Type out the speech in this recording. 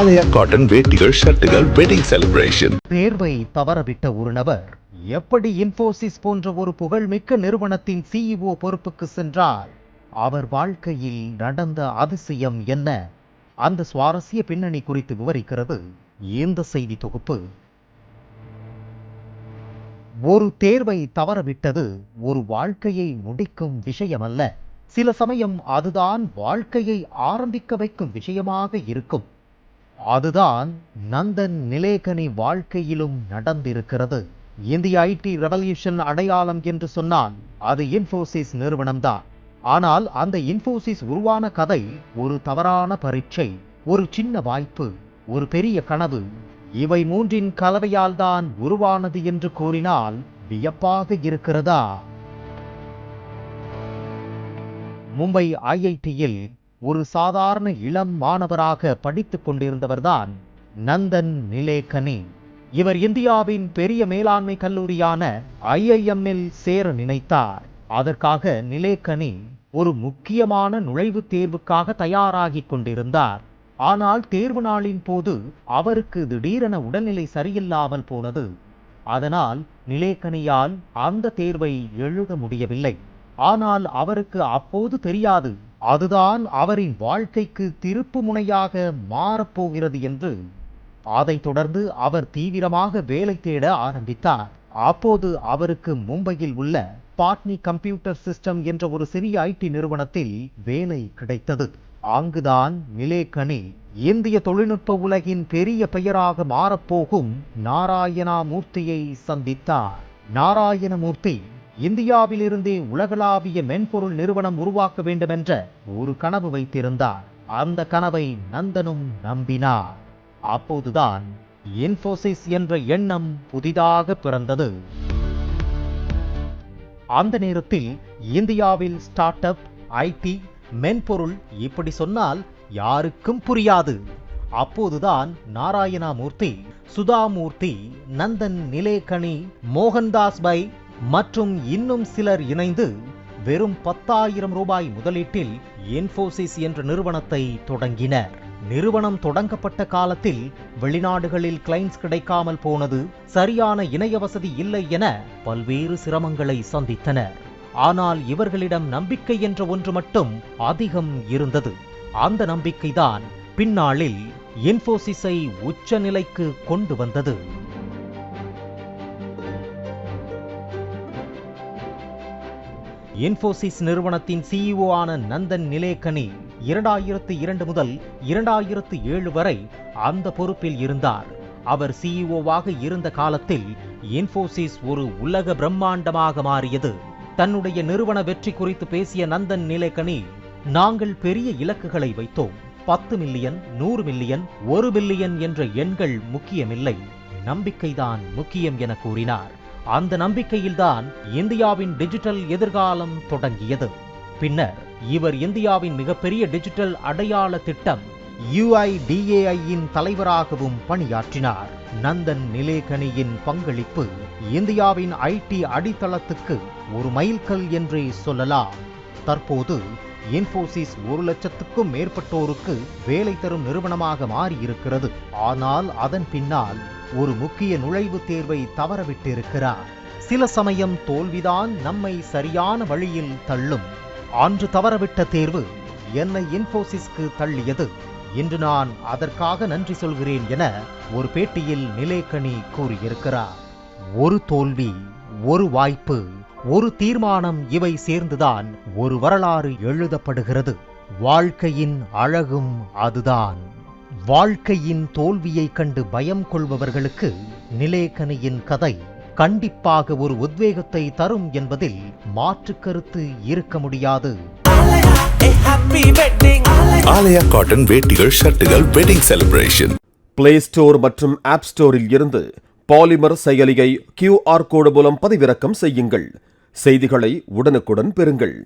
ஆலயா cotton வேட்டிகள் ஷர்ட்டுகள் wedding celebration தேர்வை தவறவிட்ட ஒரு நபர் எப்படி இன்ஃபோசிஸ் போன்ற ஒரு புகழ்மிக்க நிறுவனத்தின் சிஇஓ பொறுப்புக்கு சென்றார் அவர் வாழ்க்கையில் நடந்த அதிசயம் என்ன? அந்த சுவாரஸ்ய பின்னணி குறித்து விவரிக்கிறது இந்த செய்தி தொகுப்பு. ஒரு தேர்வை தவறவிட்டது ஒரு வாழ்க்கையை முடிக்கும் விஷயமல்ல. சில சமயம் அதுதான் வாழ்க்கையை ஆரம்பிக்க வைக்கும் விஷயமாக இருக்கும். அதுதான் நந்தன் நிலேகனி வாழ்க்கையிலும் நடந்திருக்கிறது. இந்திய ஐடி ரெவல்யூஷன் அடையாளம் என்று சொன்னால் அது இன்ஃபோசிஸ் நிறுவனம்தான். ஆனால் அந்த இன்ஃபோசிஸ் உருவான கதை ஒரு தவறான பரீட்சை ஒரு சின்ன வாய்ப்பு ஒரு பெரிய கனவு. இவை மூன்றின் கலவையால் தான் உருவானது என்று கூறினால் வியப்பாக இருக்கிறதா? மும்பை ஐஐடியில் ஒரு சாதாரண இளம் மாணவராக படித்துக் கொண்டிருந்தவர்தான் நந்தன் நிலேகனி. இவர் இந்தியாவின் பெரிய மேலாண்மை கல்லூரியான ஐஐஎம்மில் சேர நினைத்தார். அதற்காக நிலேகனி ஒரு முக்கியமான நுழைவுத் தேர்வுக்காக தயாராகிக் கொண்டிருந்தார். ஆனால் தேர்வு நாளின் போது அவருக்கு திடீரென உடல்நிலை சரியில்லாமல் போனது. அதனால் நிலேகனியால் அந்த தேர்வை எழுத முடியவில்லை. ஆனால் அவருக்கு அப்போது தெரியாது அதுதான் அவரின் வாழ்க்கைக்கு திருப்பு முனையாக மாறப்போகிறது என்று அதைத் தொடர்ந்து அவர் தீவிரமாக வேலை தேட ஆரம்பித்தார். அப்போது அவருக்கு மும்பையில் உள்ள பாட்னி கம்ப்யூட்டர் சிஸ்டம் என்ற ஒரு சிறிய ஐடி நிறுவனத்தில் வேலை கிடைத்தது. அங்குதான் நிலேகனி இந்திய தொழில்நுட்ப உலகின் பெரிய பெயராக மாறப்போகும் நாராயணா மூர்த்தியை சந்தித்தார். நாராயணமூர்த்தி இந்தியாவிலிருந்தே உலகளாவிய மென்பொருள் நிறுவனம் உருவாக்க வேண்டுமென்ற ஒரு கனவு வைத்திருந்தார். அந்த கனவை நந்தனும் நம்பினார். அப்போதுதான் இன்ஃபோசிஸ் என்ற எண்ணம் புதிதாக பிறந்தது. அந்த நேரத்தில் இந்தியாவில் ஸ்டார்ட் அப் ஐடி மென்பொருள் இப்படி சொன்னால் யாருக்கும் புரியாது. அப்போதுதான் நாராயணாமூர்த்தி சுதாமூர்த்தி நந்தன் நிலேகனி மோகன்தாஸ் பை மற்றும் இன்னும் சிலர் இணைந்து வெறும் பத்தாயிரம் ரூபாய் முதலீட்டில் இன்ஃபோசிஸ் என்ற நிறுவனத்தை தொடங்கினர். நிறுவனம் தொடங்கப்பட்ட காலத்தில் வெளிநாடுகளில் கிளைண்ட்ஸ் கிடைக்காமல் போனது சரியான இணைய வசதி இல்லை என பல்வேறு சிரமங்களை சந்தித்தனர். ஆனால் இவர்களிடம் நம்பிக்கை என்ற ஒன்று மட்டும் அதிகம் இருந்தது. அந்த நம்பிக்கைதான் பின்னாளில் இன்ஃபோசிஸை உச்ச நிலைக்கு கொண்டு வந்தது. இன்ஃபோசிஸ் நிறுவனத்தின் சிஇஓ ஆன நந்தன் நிலேகனி இரண்டாயிரத்து இரண்டு முதல் இரண்டாயிரத்து ஏழு வரை அந்த பொறுப்பில் இருந்தார். அவர் சிஇஓவாக இருந்த காலத்தில் இன்ஃபோசிஸ் ஒரு உலக பிரம்மாண்டமாக மாறியது. தன்னுடைய நிறுவன வெற்றி குறித்து பேசிய நந்தன் நிலேகனி நாங்கள் பெரிய இலக்குகளை வைத்தோம். பத்து மில்லியன் நூறு மில்லியன் ஒரு பில்லியன் என்ற எண்கள் முக்கியமில்லை. நம்பிக்கைதான் முக்கியம் என கூறினார். அந்த நம்பிக்கையில்தான் இந்தியாவின் டிஜிட்டல் எதிர்காலம் தொடங்கியது. பின்னர் இவர் இந்தியாவின் மிகப்பெரிய டிஜிட்டல் அடையாள திட்டம் யுஐடிஏஐயின் தலைவராகவும் பணியாற்றினார். நந்தன் நிலேகனியின் பங்களிப்பு இந்தியாவின் ஐடி அடித்தளத்துக்கு ஒரு மைல்கல் என்றே சொல்லலாம். தற்போது இன்போசிஸ் ஒரு லட்சத்துக்கும் மேற்பட்டோருக்கு வேலை தரும் நிறுவனமாக மாறியிருக்கிறது. ஆனால் அதன் பின்னால் ஒரு முக்கிய நுழைவுத் தேர்வை தவறவிட்டிருக்கிறார். சில சமயம் தோல்விதான் நம்மை சரியான வழியில் தள்ளும். அன்று தவறவிட்ட தேர்வு என்னை இன்போசிஸ்க்கு தள்ளியது. இன்று நான் அதற்காக நன்றி சொல்கிறேன் என ஒரு பேட்டியில் நிலேகனி கூறியிருக்கிறார். ஒரு தோல்வி ஒரு வாய்ப்பு ஒரு தீர்மானம் இவை சேர்ந்துதான் ஒரு வரலாறு எழுதப்படுகிறது. வாழ்க்கையின் அழகும் அதுதான். வாழ்க்கையின் தோல்வியை கண்டு பயம் கொள்பவர்களுக்கு நிலேகனியின் கதை கண்டிப்பாக ஒரு உத்வேகத்தை தரும் என்பதில் மாற்று கருத்து இருக்க முடியாது. ஆலயா காட்டன் வேட்டிகள் ஷர்ட்டுகள் வெட்டிங் செலிப்ரேஷன் பிளே ஸ்டோர் மற்றும் ஆப் ஸ்டோரில் இருந்து பாலிமர் செயலியை கியூஆர் கோடு மூலம் பதிவிறக்கம் செய்யுங்கள். செய்திகளை உடனுக்குடன் பெறுங்கள்.